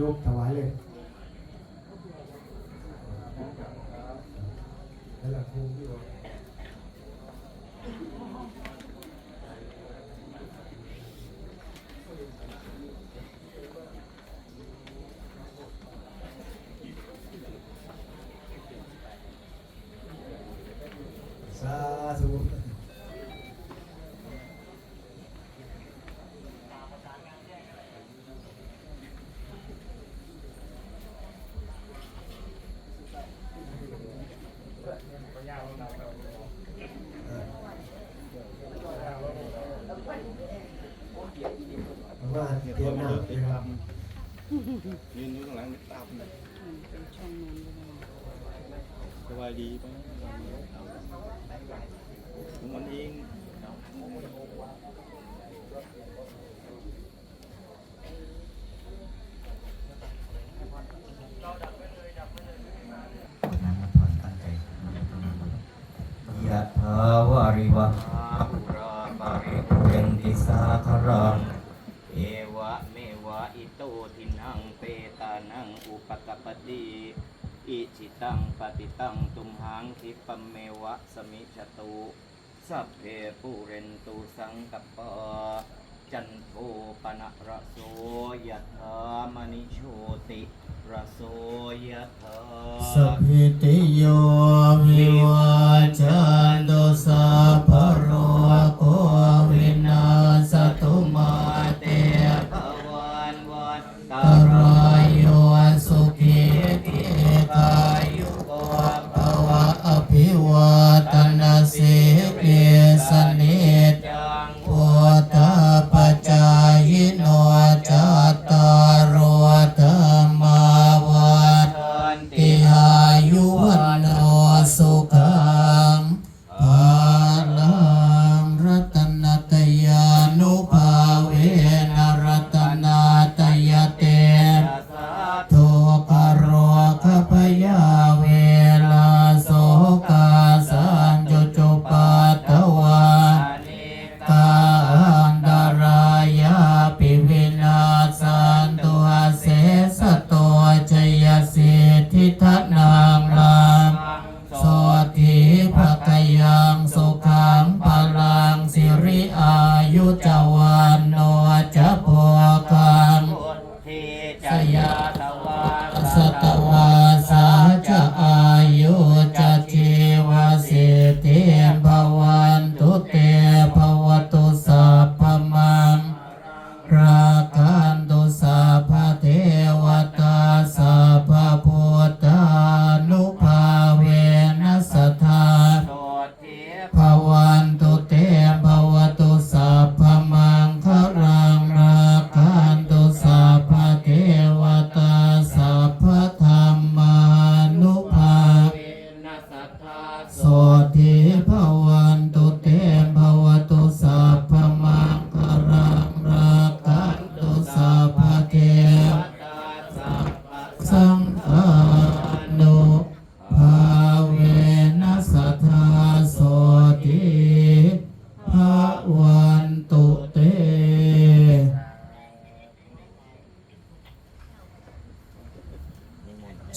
ยกถวายเลยแล้วครูพี่ ดีบ้างของมันเองยะทาวาริวะปุรามาริปุเรนติสาคารังเอวะเมวะอิโตทินังเปตานังอุปกปติ อิจิตังปฏิตังตุมหังทิปเมวะสมิชตุสัพเพปูเรนตูสังกปะจันโทปนะระโสยะธามณิโชติระโสยะธาสัพพิติโยมิวาจา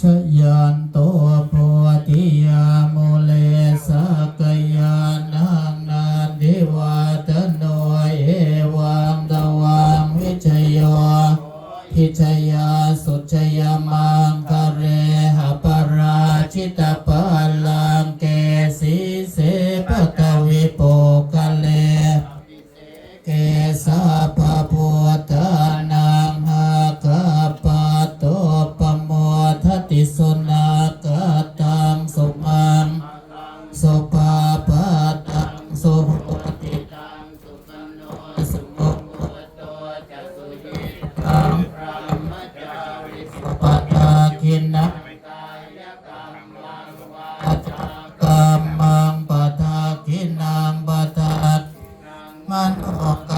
ชยันโตปวติยาานขอ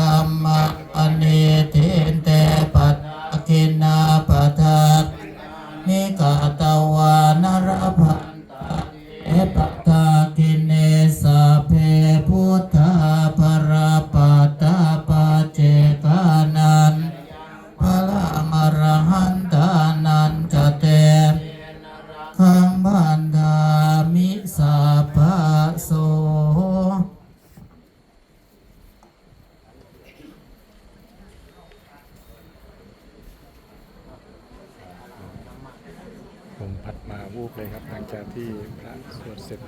มพัดมาวูบเลยครับ หลังจากที่พระสวดเสร็จ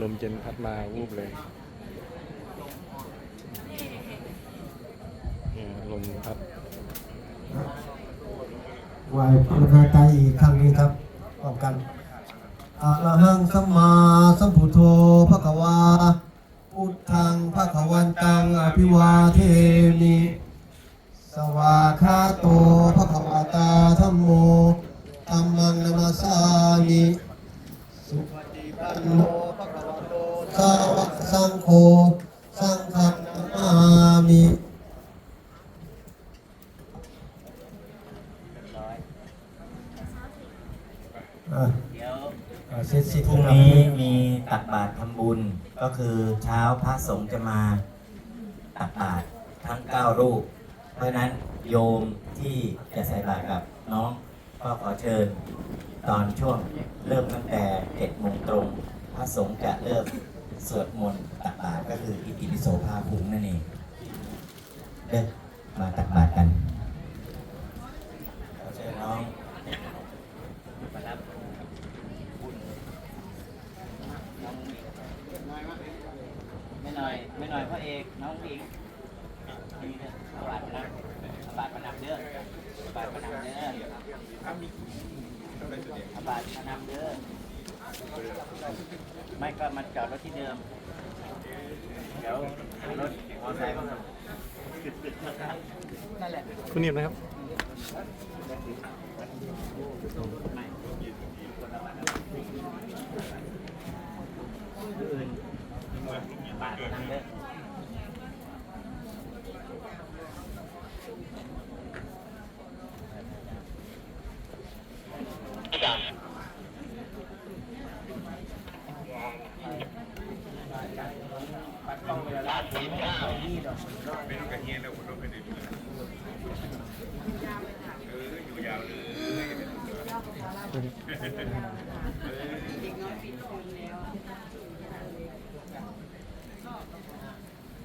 ลมเย็นพัดมาวูบเลยเนี่ยลมพัดไหวพระนาตาอีกครั้งนึงครับพร้อมกันอะระหังสัมมาสัมพุทโธภะคะวาพุทธังภะคะวันตังอภิวาเทมิสวาคาโตภะคะวตาธัมโม ธัมมังนามาสามิสุปฏิปันโนภะคะวะโตสาวกสังโฆสังฆังนามามิเรียบร้อยอะ เดี๋ยวอะเสร็จสิ้นพรุ่งแล้วนี้มีตักบาตรทำบุญก็คือเช้าพระสงฆ์จะมาตักบาตรทั้ง 9 รูป เพราะฉะนั้นโยมที่จะใส่บาตรกับน้อง ก็ขอเชิญตอนช่วงเริ่มตั้งแต่7โมงตรง พระสงฆ์จะเริ่มสวดมนต์ตักบาตรก็คืออิติปิโสภาภูมินั่นเองเด้อมาตักบาตรกันขอเชิญน้องมารับบุญน้องหญิงไม่หน่อยไม่หน่อยพระเอกน้องหญิงนี่เด้อเอาบาทมานัเอาบาทมานับเด้อเอา บาทมานำเด้อเอาบาทมานำเด้อไม่ก็มาจอดรถที่เดิม เดี๋ยวรถมอเตอร์ไซค์มานั่นแหละ คุณเนียมนะครับ ไม่ต้องกระเฮียนแล้วผมต้องไปดูแลเอออยู่ยาวเลยเด็กน้อยปีนคนแล้ว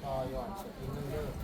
ต่อยอดสกินเนอร์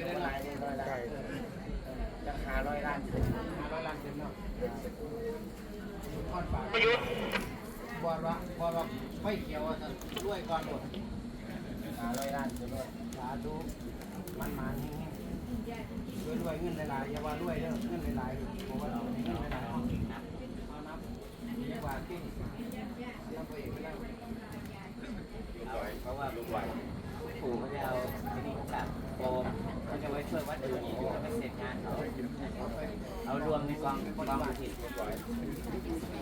ก็ไหาร้อยล้านราร็มเนาะทอดปลาประยุทธ์บอลว่าบอลว่ไม่เกี่ยวอะท่านด้วยก่อนหมดหาร้อยล้านเต็มเลยสาธุมันมันด้วยด้วยเงินหลายๆอย่าว่าด้วยเด้อเงินหลายๆเพราะว่า